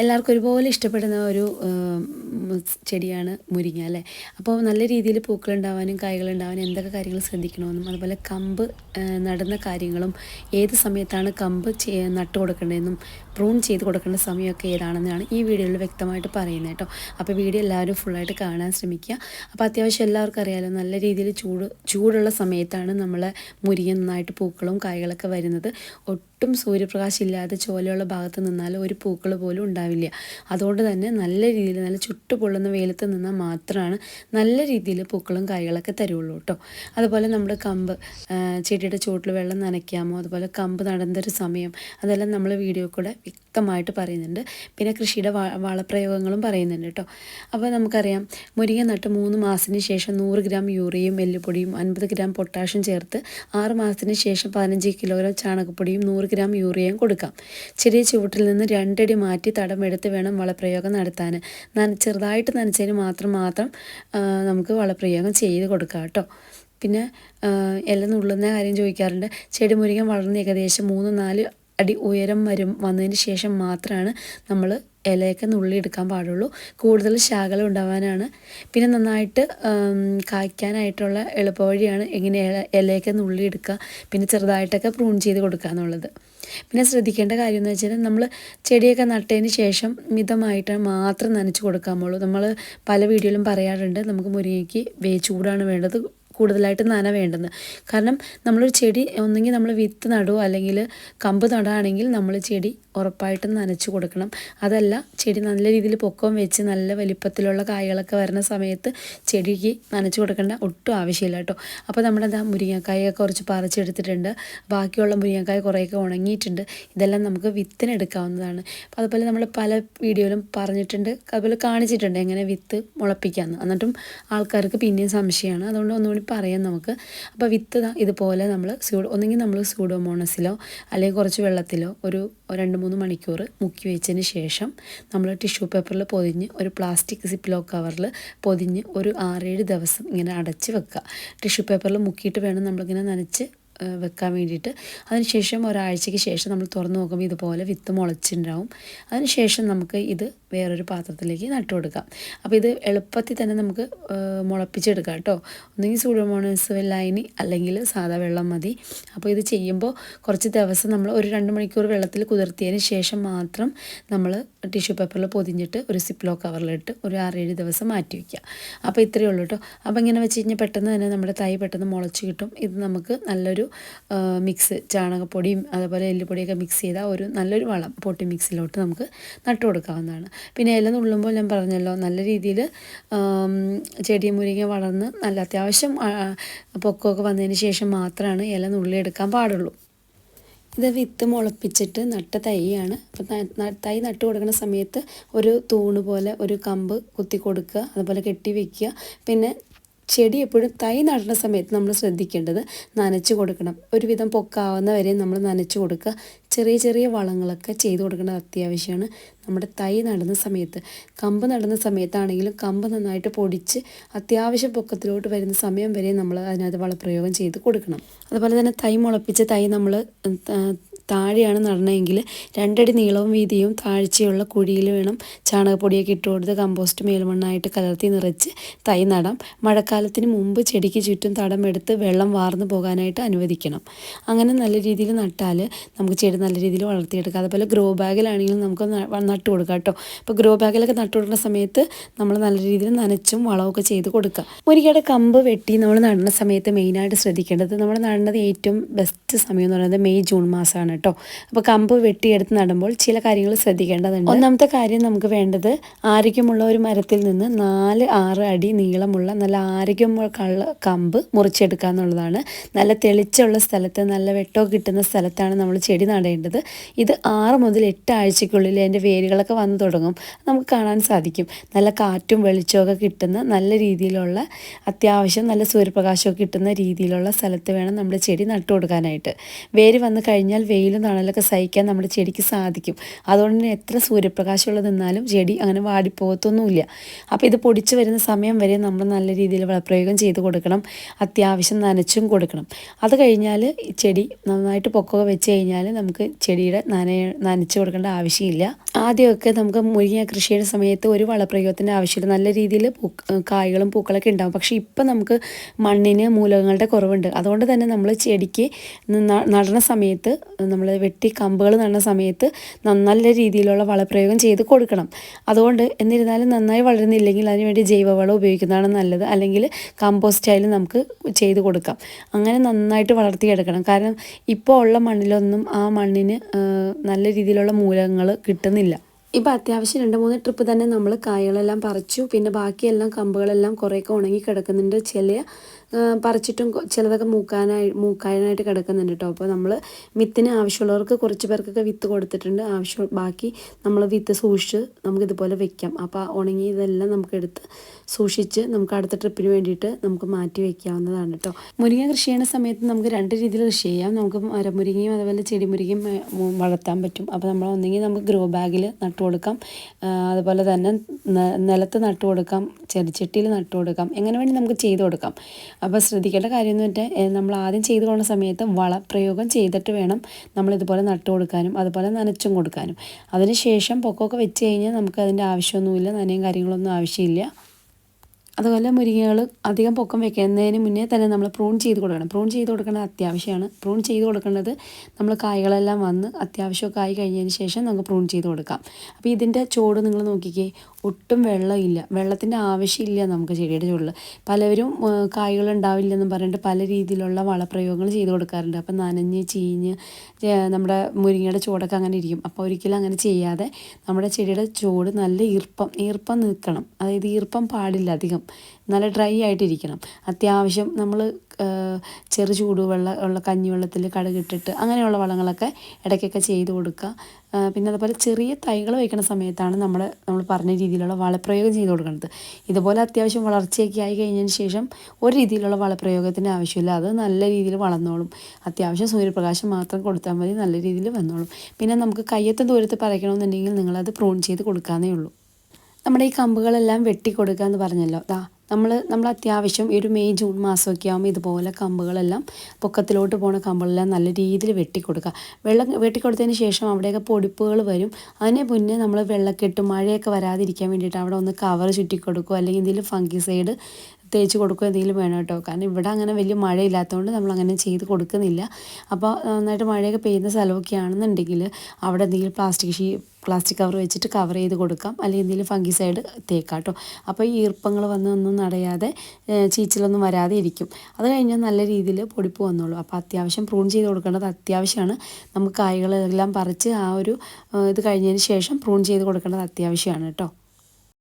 എല്ലാവർക്കും ഒരുപോലെ ഇഷ്ടപ്പെടുന്ന ഒരു ചെടിയാണ് മുരിങ്ങ അല്ലേ? അപ്പോൾ നല്ല രീതിയിൽ പൂക്കളുണ്ടാവാനും കായ്കളുണ്ടാവാനും എന്തൊക്കെ കാര്യങ്ങൾ ശ്രദ്ധിക്കണമെന്നും അതുപോലെ കമ്പ് നടന്ന കാര്യങ്ങളും ഏത് സമയത്താണ് കമ്പ് നട്ട് കൊടുക്കേണ്ടതെന്നും പ്രൂൺ ചെയ്ത് കൊടുക്കേണ്ട സമയമൊക്കെ ഏതാണെന്നാണ് ഈ വീഡിയോയിൽ വ്യക്തമായിട്ട് പറയുന്നത് കേട്ടോ. അപ്പോൾ വീഡിയോ എല്ലാവരും ഫുള്ളായിട്ട് കാണാൻ ശ്രമിക്കുക. അപ്പോൾ അത്യാവശ്യം എല്ലാവർക്കും അറിയാലോ നല്ല രീതിയിൽ ചൂട് ചൂടുള്ള സമയത്താണ് നമ്മളെ മുരിങ്ങ നന്നായിട്ട് പൂക്കളും കായ്കളൊക്കെ വരുന്നത്. ഒട്ടും സൂര്യപ്രകാശം ഇല്ലാതെ ചോലയുള്ള ഭാഗത്ത് നിന്നാൽ ഒരു പൂക്കൾ പോലും ഉണ്ടാവില്ല. അതുകൊണ്ട് തന്നെ നല്ല രീതിയിൽ നല്ല ചുട്ടുപൊള്ളുന്ന വെയിലത്ത് നിന്നാൽ മാത്രമാണ് നല്ല രീതിയിൽ പൂക്കളും കായ്കളൊക്കെ തരുള്ളൂ കേട്ടോ. അതുപോലെ നമ്മുടെ കമ്പ് ചെടിയുടെ ചുവട്ടിൽ വെള്ളം നനയ്ക്കാമോ അതുപോലെ കമ്പ് നടന്നൊരു സമയം അതെല്ലാം നമ്മൾ വീഡിയോ കൂടെ വ്യക്തമായിട്ട് പറയുന്നുണ്ട്. പിന്നെ കൃഷിയുടെ വളപ്രയോഗങ്ങളും പറയുന്നുണ്ട് കേട്ടോ. അപ്പോൾ നമുക്കറിയാം മുരിങ്ങ നട്ട് മൂന്ന് മാസത്തിന് ശേഷം നൂറ് ഗ്രാം യൂറിയയും എല്ലുപൊടിയും അൻപത് ഗ്രാം പൊട്ടാഷ്യം ചേർത്ത് ആറ് മാസത്തിന് ശേഷം പതിനഞ്ച് കിലോഗ്രാം ചാണകപ്പൊടിയും നൂറ് ഗ്രാം യൂറിയയും കൊടുക്കാം. ചെറിയ ചുവട്ടിൽ നിന്ന് രണ്ടടി മാറ്റി തടം തടമെടുത്ത് വേണം വളപ്രയോഗം നടത്താൻ. നന ചെറുതായിട്ട് നനച്ചതിന് മാത്രം മാത്രം നമുക്ക് വളപ്രയോഗം ചെയ്ത് കൊടുക്കാം കേട്ടോ. പിന്നെ ഇല നുള്ളുന്ന കാര്യം ചോദിക്കാറുണ്ട്. ചെടി മുരിങ്ങ വളർന്ന് ഏകദേശം മൂന്ന് നാല് അടി ഉയരം വരും വന്നതിന് ശേഷം മാത്രമാണ് നമ്മൾ ഇലയൊക്കെ നുള്ളി എടുക്കാൻ പാടുള്ളൂ. കൂടുതൽ ശാഖകൾ ഉണ്ടാവാനാണ്. പിന്നെ നന്നായിട്ട് കായ്ക്കാനായിട്ടുള്ള എളുപ്പവഴിയാണ് എങ്ങനെ ഇല ഇലയൊക്കെ നുള്ളിയെടുക്കുക പിന്നെ ചെറുതായിട്ടൊക്കെ പ്രൂൺ ചെയ്ത് കൊടുക്കുക എന്നുള്ളത്. പിന്നെ ശ്രദ്ധിക്കേണ്ട കാര്യം എന്ന് വെച്ചാൽ നമ്മൾ ചെടിയൊക്കെ നട്ടതിന് ശേഷം മിതമായിട്ട് മാത്രം നനച്ച് കൊടുക്കാമുള്ളൂ നമ്മൾ പല വീഡിയോയിലും പറയാറുണ്ട് നമുക്ക് മുരിങ്ങയ്ക്ക് ചൂടാണ് വേണ്ടത് കൂടുതലായിട്ട് നന വേണ്ടത് കാരണം നമ്മളൊരു ചെടി ഒന്നെങ്കിൽ നമ്മൾ വിത്ത് നടുവോ അല്ലെങ്കിൽ കമ്പ് നടുകയാണെങ്കിൽ നമ്മൾ ചെടി ഉറപ്പായിട്ടും നനച്ചു കൊടുക്കണം. അതല്ല ചെടി നല്ല രീതിയിൽ പൊക്കം വെച്ച് നല്ല വലിപ്പത്തിലുള്ള കായകളൊക്കെ വരുന്ന സമയത്ത് ചെടിക്ക് നനച്ചു കൊടുക്കേണ്ട ഒട്ടും ആവശ്യമില്ല കേട്ടോ. അപ്പോൾ നമ്മുടെ എന്താ മുരിങ്ങക്കായൊക്കെ കുറച്ച് പറിച്ചെടുത്തിട്ടുണ്ട്. ബാക്കിയുള്ള മുരിങ്ങക്കായ കുറേയൊക്കെ ഉണങ്ങിയിട്ടുണ്ട്. ഇതെല്ലാം നമുക്ക് വിത്തിനെടുക്കാവുന്നതാണ് അപ്പോൾ അതുപോലെ നമ്മൾ പല വീഡിയോയിലും പറഞ്ഞിട്ടുണ്ട്. അതുപോലെ കാണിച്ചിട്ടുണ്ട് എങ്ങനെ വിത്ത് മുളപ്പിക്കാമെന്ന്. എന്നിട്ടും ആൾക്കാർക്ക് പിന്നെയും സംശയമാണ്. അതുകൊണ്ട് ഒന്നുകൂടി പറയാം നമുക്ക്. അപ്പോൾ വിത്ത് ഇതുപോലെ നമ്മൾ സ്യൂഡോ ഒന്നെങ്കിൽ നമ്മൾ സ്യൂഡോമോണസിലോ അല്ലെങ്കിൽ കുറച്ച് വെള്ളത്തിലോ ഒരു രണ്ട് മൂന്ന് മണിക്കൂർ മുക്കി വെച്ചതിന് ശേഷം നമ്മൾ ടിഷ്യൂ പേപ്പറിൽ പൊതിഞ്ഞ് ഒരു പ്ലാസ്റ്റിക് സിപ്ലോ കവറിൽ പൊതിഞ്ഞ് ഒരു ആറേഴ് ദിവസം ഇങ്ങനെ അടച്ച് വെക്കുക. ടിഷ്യൂ പേപ്പറിൽ മുക്കിയിട്ട് വേണം നമ്മളിങ്ങനെ നനച്ച് വെക്കാൻ വേണ്ടിയിട്ട്. അതിനുശേഷം ഒരാഴ്ചയ്ക്ക് ശേഷം നമ്മൾ തുറന്ന് നോക്കുമ്പോൾ ഇതുപോലെ വിത്ത് മുളച്ചിട്ടുണ്ടാവും. അതിനുശേഷം നമുക്ക് ഇത് വേറൊരു പാത്രത്തിലേക്ക് നട്ടു കൊടുക്കാം അപ്പോൾ ഇത് എളുപ്പത്തിൽ തന്നെ നമുക്ക് മുളപ്പിച്ചെടുക്കാം കേട്ടോ. ഒന്നെങ്കിൽ സൂഡോമോണസ് വെള്ളായിനി അല്ലെങ്കിൽ സാധാ വെള്ളം മതി. അപ്പോൾ ഇത് ചെയ്യുമ്പോൾ കുറച്ച് ദിവസം നമ്മൾ ഒരു രണ്ട് മണിക്കൂർ വെള്ളത്തിൽ കുതിർത്തിയതിന് ശേഷം മാത്രം നമ്മൾ ടിഷ്യൂ പേപ്പറിൽ പൊതിഞ്ഞിട്ട് ഒരു സിപ്ലോ കവറിലിട്ട് ഒരു ആറേഴ് ദിവസം മാറ്റി വയ്ക്കുക അപ്പോൾ ഇത്രയേ ഉള്ളൂ കേട്ടോ. അപ്പോൾ ഇങ്ങനെ വെച്ച് കഴിഞ്ഞാൽ പെട്ടെന്ന് തന്നെ നമ്മുടെ തൈ പെട്ടെന്ന് മുളച്ച് കിട്ടും. ഇത് നമുക്ക് നല്ലൊരു മിക്സ് ചാണകപ്പൊടിയും അതുപോലെ എല്ലുപൊടിയൊക്കെ മിക്സ് ചെയ്ത ഒരു നല്ലൊരു വളം പൊട്ടി മിക്സിലോട്ട് നമുക്ക് നട്ടു കൊടുക്കാവുന്നതാണ് പിന്നെ ഇല നുള്ളുമ്പോൾ ഞാൻ പറഞ്ഞല്ലോ നല്ല രീതിയിൽ ചെടി മുരിങ്ങ വളർന്ന് നല്ല അത്യാവശ്യം പൊക്കമൊക്കെ വന്നതിന് ശേഷം മാത്രമാണ് ഇല നുള്ളിയെടുക്കാൻ പാടുള്ളൂ. ഇത് വിത്ത് മുളപ്പിച്ചിട്ട് നട്ട തൈയാണ്. അപ്പം തൈ നട്ട് കൊടുക്കുന്ന സമയത്ത് ഒരു തൂണ് പോലെ ഒരു കമ്പ് കുത്തി കൊടുക്കുക അതുപോലെ കെട്ടി വെക്കുക. പിന്നെ ചെടി എപ്പോഴും തൈ നടുന്ന സമയത്ത് നമ്മൾ ശ്രദ്ധിക്കേണ്ടത് നനച്ച് കൊടുക്കണം. ഒരുവിധം പൊക്കാവുന്ന നമ്മൾ നനച്ച് കൊടുക്കുക. ചെറിയ ചെറിയ വളങ്ങളൊക്കെ ചെയ്ത് കൊടുക്കേണ്ടത് അത്യാവശ്യമാണ്. നമ്മുടെ തൈ നടുന്ന സമയത്ത് കമ്പ് നടുന്ന സമയത്താണെങ്കിലും കമ്പ് നന്നായിട്ട് പൊടിച്ച് അത്യാവശ്യം പൊക്കത്തിലോട്ട് വരുന്ന സമയം വരെ നമ്മൾ അതിനകത്ത് വളപ്രയോഗം ചെയ്ത് കൊടുക്കണം. അതുപോലെ തന്നെ തൈ മുളപ്പിച്ച് തൈ നമ്മൾ താഴെയാണ് നടണമെങ്കിൽ രണ്ടടി നീളവും വീതിയും താഴ്ചയുള്ള കുഴിയിൽ വേണം ചാണകപ്പൊടിയൊക്കെ ഇട്ട് കൊടുത്ത് കമ്പോസ്റ്റ് മേൽമണ്ണായിട്ട് കലർത്തി നിറച്ച് തൈ നടാം. മഴക്കാലത്തിന് മുമ്പ് ചെടിക്ക് ചുറ്റും തടം എടുത്ത് വെള്ളം വാർന്നു പോകാനായിട്ട് അനുവദിക്കണം. അങ്ങനെ നല്ല രീതിയിൽ നട്ടാൽ നമുക്ക് ചെടി നല്ല രീതിയിൽ വളർത്തിയെടുക്കാം. അതുപോലെ ഗ്രോ ബാഗിലാണെങ്കിലും നമുക്ക് നട്ടു കൊടുക്കാം കേട്ടോ. ഇപ്പോൾ ഗ്രോ ബാഗിലൊക്കെ നട്ട് കൊടുക്കുന്ന സമയത്ത് നമ്മൾ നല്ല രീതിയിൽ നനച്ചും വളമൊക്കെ ചെയ്ത് കൊടുക്കുക മുരിക്കയുടെ കമ്പ് വെട്ടി നമ്മൾ നടുന്ന സമയത്ത് മെയിനായിട്ട് ശ്രദ്ധിക്കേണ്ടത് നമ്മൾ നടുന്നത് ഏറ്റവും ബെസ്റ്റ് സമയം എന്ന് പറയുന്നത് മെയ് ജൂൺ മാസമാണ് കേട്ടോ. അപ്പോൾ കമ്പ് വെട്ടിയെടുത്ത് നടുമ്പോൾ ചില കാര്യങ്ങൾ ശ്രദ്ധിക്കേണ്ടതുണ്ട്. ഒന്നാമത്തെ കാര്യം നമുക്ക് വേണ്ടത് ആരോഗ്യമുള്ള ഒരു മരത്തിൽ നിന്ന് നാല് ആറ് അടി നീളമുള്ള നല്ല ആരോഗ്യമുള്ള കമ്പ് മുറിച്ചെടുക്കുക എന്നുള്ളതാണ്. നല്ല തെളിച്ചുള്ള സ്ഥലത്ത് നല്ല വെട്ടോ കിട്ടുന്ന സ്ഥലത്താണ് നമ്മൾ ചെടി നടേണ്ടത്. ഇത് ആറ് മുതൽ എട്ട് ആഴ്ചയ്ക്കുള്ളിൽ അതിന്റെ വേരുകളൊക്കെ വന്നു തുടങ്ങും. നമുക്ക് കാണാൻ സാധിക്കും. നല്ല കാറ്റും വെളിച്ചമൊക്കെ കിട്ടുന്ന നല്ല രീതിയിലുള്ള അത്യാവശ്യം നല്ല സൂര്യപ്രകാശമൊക്കെ കിട്ടുന്ന രീതിയിലുള്ള സ്ഥലത്ത് വേണം നമ്മുടെ ചെടി നട്ടു കൊടുക്കാനായിട്ട് വേര് വന്നു കഴിഞ്ഞാൽ വെയിൽ വെയിലും തണലൊക്കെ സഹിക്കാൻ നമ്മുടെ ചെടിക്ക് സാധിക്കും. അതുകൊണ്ട് തന്നെ എത്ര സൂര്യപ്രകാശമുള്ളത് നിന്നാലും ചെടി അങ്ങനെ വാടിപ്പോകത്തൊന്നുമില്ല. അപ്പോൾ ഇത് പൊടിച്ച് വരുന്ന സമയം വരെ നമ്മൾ നല്ല രീതിയിൽ വളപ്രയോഗം ചെയ്ത് കൊടുക്കണം. അത്യാവശ്യം നനച്ചും കൊടുക്കണം. അത് കഴിഞ്ഞാൽ ചെടി നന്നായിട്ട് പൊക്കമൊക്കെ വെച്ച് കഴിഞ്ഞാൽ നമുക്ക് ചെടിയുടെ നന നനച്ച് കൊടുക്കേണ്ട ആവശ്യമില്ല. ആദ്യമൊക്കെ നമുക്ക് മുരിങ്ങ കൃഷിയുടെ സമയത്ത് ഒരു വളപ്രയോഗത്തിന്റെ ആവശ്യമില്ല. നല്ല രീതിയിൽ കായ്കളും പൂക്കളൊക്കെ ഉണ്ടാകും പക്ഷേ ഇപ്പം നമുക്ക് മണ്ണിന് മൂലകങ്ങളുടെ കുറവുണ്ട്. അതുകൊണ്ട് തന്നെ നമ്മൾ ചെടിക്ക് നടന്ന സമയത്ത് നമ്മൾ വെട്ടി കമ്പുകൾ നടുന്ന സമയത്ത് നല്ല രീതിയിലുള്ള വളപ്രയോഗം ചെയ്ത് കൊടുക്കണം. അതുകൊണ്ട് എന്നിരുന്നാലും നന്നായി വളരുന്നില്ലെങ്കിൽ അതിനുവേണ്ടി ജൈവവളം ഉപയോഗിക്കുന്നതാണ് നല്ലത്. അല്ലെങ്കിൽ കമ്പോസ്റ്റ് ആയാലും നമുക്ക് ചെയ്ത് കൊടുക്കാം. അങ്ങനെ നന്നായിട്ട് വളർത്തിയെടുക്കണം. കാരണം ഇപ്പോൾ ഉള്ള മണ്ണിലൊന്നും ആ മണ്ണിന് നല്ല രീതിയിലുള്ള മൂലകങ്ങൾ കിട്ടുന്നില്ല. ഇപ്പോൾ അത്യാവശ്യം രണ്ട് മൂന്ന് ട്രിപ്പ് തന്നെ നമ്മൾ കായകളെല്ലാം പറിച്ചു. പിന്നെ ബാക്കിയെല്ലാം കമ്പുകളെല്ലാം കുറേയൊക്കെ ഉണങ്ങി കിടക്കുന്നുണ്ട്. ചില പറിച്ചിട്ടും ചിലതൊക്കെ മൂക്കാനായി മൂക്കാനായിട്ട് കിടക്കുന്നുണ്ട് കേട്ടോ അപ്പോൾ നമ്മൾ വിത്തിന് ആവശ്യമുള്ളവർക്ക് കുറച്ച് പേർക്കൊക്കെ വിത്ത് കൊടുത്തിട്ടുണ്ട്. ആവശ്യം ബാക്കി നമ്മൾ വിത്ത് സൂക്ഷിച്ച് നമുക്കിതുപോലെ വെക്കാം. അപ്പോൾ ഉണങ്ങി ഇതെല്ലാം നമുക്ക് എടുത്ത് സൂക്ഷിച്ച് നമുക്ക് അടുത്ത ട്രിപ്പിന് വേണ്ടിയിട്ട് നമുക്ക് മാറ്റി വെക്കാവുന്നതാണ് കേട്ടോ മുരിങ്ങ കൃഷി ചെയ്യുന്ന സമയത്ത് നമുക്ക് രണ്ട് രീതിയിൽ കൃഷി ചെയ്യാം. നമുക്ക് മരമുരിങ്ങയും അതുപോലെ ചെടിമുരിങ്ങയും വളർത്താൻ പറ്റും. അപ്പോൾ നമ്മൾ ഒന്നെങ്കിൽ നമുക്ക് ഗ്രോ ബാഗിൽ നട്ടു കൊടുക്കാം. അതുപോലെ തന്നെ നിലത്ത് നട്ടു കൊടുക്കാം. ചെടിച്ചട്ടിയിൽ നട്ടു കൊടുക്കാം. എങ്ങനെ വേണ്ടി നമുക്ക് ചെയ്തു കൊടുക്കാം. അപ്പോൾ ശ്രദ്ധിക്കേണ്ട കാര്യം എന്ന് വെച്ചാൽ നമ്മൾ ആദ്യം ചെയ്തു പോകുന്ന സമയത്ത് വളപ്രയോഗം ചെയ്തിട്ട് വേണം നമ്മൾ ഇതുപോലെ നട്ടു കൊടുക്കാനും അതുപോലെ നനച്ചും കൊടുക്കാനും. അതിനുശേഷം പൊക്കമൊക്കെ വെച്ച് കഴിഞ്ഞാൽ നമുക്ക് അതിന്റെ ആവശ്യമൊന്നുമില്ല നനയും കാര്യങ്ങളൊന്നും ആവശ്യമില്ല. അതുപോലെ മുരിങ്ങകൾ അധികം പൊക്കം വെക്കുന്നതിന് മുന്നേ തന്നെ നമ്മൾ പ്രൂൺ ചെയ്ത് കൊടുക്കണം. പ്രൂൺ ചെയ്ത് കൊടുക്കേണ്ടത് അത്യാവശ്യമാണ്. പ്രൂൺ ചെയ്ത് കൊടുക്കേണ്ടത് നമ്മൾ കായ്കളെല്ലാം വന്ന് അത്യാവശ്യമൊക്കെ ആയി കഴിഞ്ഞതിന് ശേഷം നമുക്ക് പ്രൂൺ ചെയ്ത് കൊടുക്കാം. അപ്പോൾ ഇതിന്റെ ചോട് നിങ്ങൾ നോക്കിക്കേ. ഒട്ടും വെള്ളമില്ല. വെള്ളത്തിന്റെ ആവശ്യമില്ല നമുക്ക് ചെടിയുടെ ചുവടിൽ പലവരും കായ്കൾ ഉണ്ടാവില്ലെന്നും പറഞ്ഞിട്ട് പല രീതിയിലുള്ള വളപ്രയോഗങ്ങൾ ചെയ്ത് കൊടുക്കാറുണ്ട്. അപ്പം നനഞ്ഞ് ചീഞ്ഞ് നമ്മുടെ മുരിങ്ങയുടെ ചുവടൊക്കെ അങ്ങനെ ഇരിക്കും. അപ്പോൾ ഒരിക്കലും അങ്ങനെ ചെയ്യാതെ നമ്മുടെ ചെടിയുടെ ചുവട് നല്ല ഈർപ്പം ഈർപ്പം നിൽക്കണം. അതായത് ഈർപ്പം പാടില്ല അധികം. നല്ല ഡ്രൈ ആയിട്ടിരിക്കണം. അത്യാവശ്യം നമ്മൾ ചെറു ചൂടുവെള്ള ഉള്ള കഞ്ഞിവെള്ളത്തിൽ കടുകിട്ടിട്ട് അങ്ങനെയുള്ള വളങ്ങളൊക്കെ ഇടയ്ക്കൊക്കെ ചെയ്ത് കൊടുക്കുക. പിന്നെ അതുപോലെ ചെറിയ തൈകൾ വയ്ക്കുന്ന സമയത്താണ് നമ്മൾ നമ്മൾ പറഞ്ഞ രീതിയിലുള്ള വളപ്രയോഗം ചെയ്ത് കൊടുക്കുന്നത് ഇതുപോലെ അത്യാവശ്യം വളർച്ചയൊക്കെ ആയി കഴിഞ്ഞതിന് ശേഷം ഒരു രീതിയിലുള്ള വളപ്രയോഗത്തിന്റെ ആവശ്യമില്ല. അത് നല്ല രീതിയിൽ വളർന്നോളും. അത്യാവശ്യം സൂര്യപ്രകാശം മാത്രം കൊടുത്താൽ മതി നല്ല രീതിയിൽ വന്നോളും. പിന്നെ നമുക്ക് കയ്യത്തെ ദൂരത്ത് പറയണമെന്നുണ്ടെങ്കിൽ നിങ്ങളത് പ്രൂൺ ചെയ്ത് കൊടുക്കാന്നേ ഉള്ളൂ. നമ്മുടെ ഈ കമ്പുകളെല്ലാം വെട്ടി കൊടുക്കുക എന്ന് പറഞ്ഞല്ലോ. ദാ നമ്മൾ നമ്മൾ അത്യാവശ്യം ഈ ഒരു മെയ് ജൂൺ മാസമൊക്കെ ആകുമ്പോൾ ഇതുപോലെ കമ്പുകളെല്ലാം പൊക്കത്തിലോട്ട് പോണ കമ്പുകളെല്ലാം നല്ല രീതിയിൽ വെട്ടിക്കൊടുക്കുക. വെള്ളം വെട്ടിക്കൊടുത്തതിന് ശേഷം അവിടെയൊക്കെ പൊടിപ്പുകൾ വരും. അതിന് മുന്നേ നമ്മൾ വെള്ളക്കെട്ട് മഴയൊക്കെ വരാതിരിക്കാൻ വേണ്ടിയിട്ട് അവിടെ ഒന്ന് കവർ ചുറ്റിക്കൊടുക്കുക. അല്ലെങ്കിൽ എന്തെങ്കിലും ഫംഗിസൈഡ് തേച്ച് കൊടുക്കുക എന്തെങ്കിലും വേണം കേട്ടോ. കാരണം ഇവിടെ അങ്ങനെ വലിയ മഴയില്ലാത്തതുകൊണ്ട് നമ്മൾ അങ്ങനെ ചെയ്ത് കൊടുക്കുന്നില്ല. അപ്പോൾ നന്നായിട്ട് മഴയൊക്കെ പെയ്യുന്ന സ്ഥലമൊക്കെ ആണെന്നുണ്ടെങ്കിൽ അവിടെ എന്തെങ്കിലും പ്ലാസ്റ്റിക് ഷീ പ്ലാസ്റ്റിക് കവർ വെച്ചിട്ട് കവർ ചെയ്ത് കൊടുക്കാം. അല്ലെങ്കിൽ എന്തെങ്കിലും ഫംഗിസൈഡ് തേക്കാം കേട്ടോ. അപ്പോൾ ഈ ഈർപ്പങ്ങൾ വന്ന് ഒന്നും നടയാതെ ചീച്ചിലൊന്നും വരാതെ ഇരിക്കും. അത് കഴിഞ്ഞാൽ നല്ല രീതിയിൽ പൊടിപ്പ് വന്നോളൂ. അപ്പോൾ അത്യാവശ്യം പ്രൂൺ ചെയ്ത് കൊടുക്കേണ്ടത് അത്യാവശ്യമാണ്. നമുക്ക് കായ്കളെല്ലാം പറിച്ച് ആ ഒരു ഇത് കഴിഞ്ഞതിന് ശേഷം പ്രൂൺ ചെയ്ത് കൊടുക്കേണ്ടത് അത്യാവശ്യമാണ് കേട്ടോ.